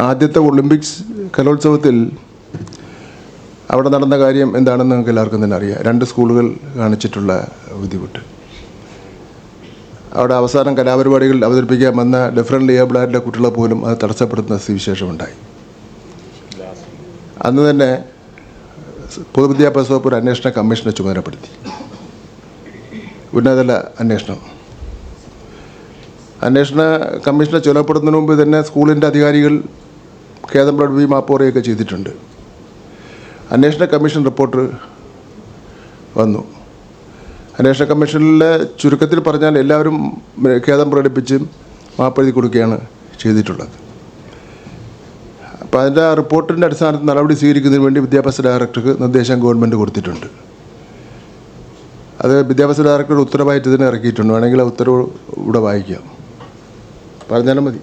ആദ്യത്തെ ഒളിമ്പിക്സ് കലോത്സവത്തിൽ അവിടെ നടന്ന കാര്യം എന്താണെന്ന് നിങ്ങൾക്ക് എല്ലാവർക്കും തന്നെ അറിയാം. രണ്ട് സ്കൂളുകൾ കാണിച്ചിട്ടുള്ള ബുദ്ധിമുട്ട്. അവിടെ അവസാനം കലാപരിപാടികൾ അവതരിപ്പിക്കാൻ വന്ന ഡിഫറന്റ് ഏബിളായിട്ടുള്ള കുട്ടികളെ പോലും അത് തടസ്സപ്പെടുത്തുന്ന സ്ഥിതിവിശേഷമുണ്ടായി അന്ന് തന്നെ പൊതുവിദ്യാഭ്യാസ വകുപ്പ് ഒരു അന്വേഷണ കമ്മീഷനെ ചുമതലപ്പെടുത്തി. ഉന്നതതല അന്വേഷണം. അന്വേഷണ കമ്മീഷനെ ചുമതലപ്പെടുന്നതിന് മുമ്പ് തന്നെ സ്കൂളിന്റെ അധികാരികൾ ഖേദം ബ്ലഡ് വി മാപ്പോറിയൊക്കെ ചെയ്തിട്ടുണ്ട്. അന്വേഷണ കമ്മീഷൻ റിപ്പോർട്ട് വന്നു. അന്വേഷണ കമ്മീഷനിലെ ചുരുക്കത്തിൽ പറഞ്ഞാൽ എല്ലാവരും ഖേദം പ്രകടിപ്പിച്ച് മാപ്പെഴുതി കൊടുക്കുകയാണ് ചെയ്തിട്ടുള്ളത്. അപ്പോൾ അതിന്റെ റിപ്പോർട്ടിന്റെ അടിസ്ഥാനത്തിൽ നടപടി സ്വീകരിക്കുന്നതിന് വേണ്ടി വിദ്യാഭ്യാസ ഡയറക്ടർക്ക് നിർദ്ദേശം ഗവൺമെന്റ് കൊടുത്തിട്ടുണ്ട്. അത് വിദ്യാഭ്യാസ ഡയറക്ടർ ഉത്തരവായിട്ട് ഇതിനെ ഇറക്കിയിട്ടുണ്ട്. വേണമെങ്കിൽ ആ ഉത്തരവ് ഇവിടെ വായിക്കാം. പറഞ്ഞാലും മതി.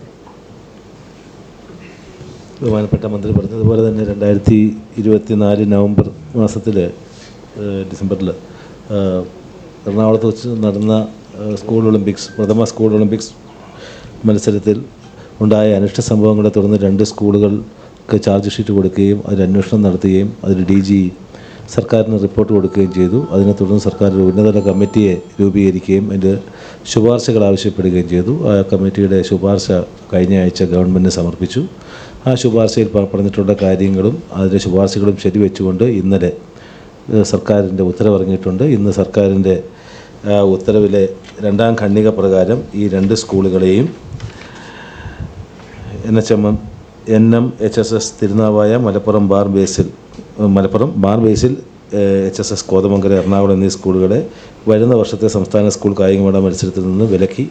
ബഹുമാനപ്പെട്ട മന്ത്രി പറഞ്ഞതുപോലെ തന്നെ രണ്ടായിരത്തി ഇരുപത്തി നാല് നവംബർ മാസത്തിൽ ഡിസംബറിൽ എറണാകുളത്ത് വെച്ച് നടന്ന സ്കൂൾ ഒളിമ്പിക്സ് പ്രഥമ സ്കൂൾ ഒളിമ്പിക്സ് മത്സരത്തിൽ ഉണ്ടായ അനിഷ്ട സംഭവങ്ങളെ തുടർന്ന് രണ്ട് സ്കൂളുകൾക്ക് ചാർജ് ഷീറ്റ് കൊടുക്കുകയും അതിൽ അന്വേഷണം നടത്തുകയും അതിൽ ഡി ജി സർക്കാരിന് റിപ്പോർട്ട് കൊടുക്കുകയും ചെയ്തു. അതിനെ തുടർന്ന് സർക്കാർ ഒരു ഉന്നതതല കമ്മിറ്റിയെ രൂപീകരിക്കുകയും അതിന്റെ ശുപാർശകൾ ആവശ്യപ്പെടുകയും ചെയ്തു. ആ കമ്മിറ്റിയുടെ ശുപാർശ കഴിഞ്ഞ ആഴ്ച ഗവൺമെന്റിന് സമർപ്പിച്ചു. ആ ശുപാർശയിൽ പറഞ്ഞിട്ടുള്ള കാര്യങ്ങളും അതിന്റെ ശുപാർശകളും ശരിവെച്ചുകൊണ്ട് ഇന്നലെ സർക്കാരിന്റെ ഉത്തരവിറങ്ങിയിട്ടുണ്ട് ഇന്ന് സർക്കാരിന്റെ ഉത്തരവിലെ രണ്ടാം ഖണ്ഡിക പ്രകാരം ഈ രണ്ട് സ്കൂളുകളെയും N H M M N M H S S Thirunavaya Malappuram Mar Basil Malappuram Mar Basil H S S Kothamangalam Ernakulam എന്നീ സ്കൂളുകളെ വരുന്ന വർഷത്തെ സംസ്ഥാന സ്കൂൾ കായികമേള മത്സരത്തിൽ നിന്ന് വിലക്കി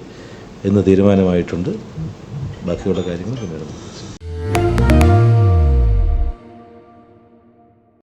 എന്ന് തീരുമാനമായിട്ടുണ്ട്. ബാക്കിയുള്ള കാര്യങ്ങൾ പിന്നീട്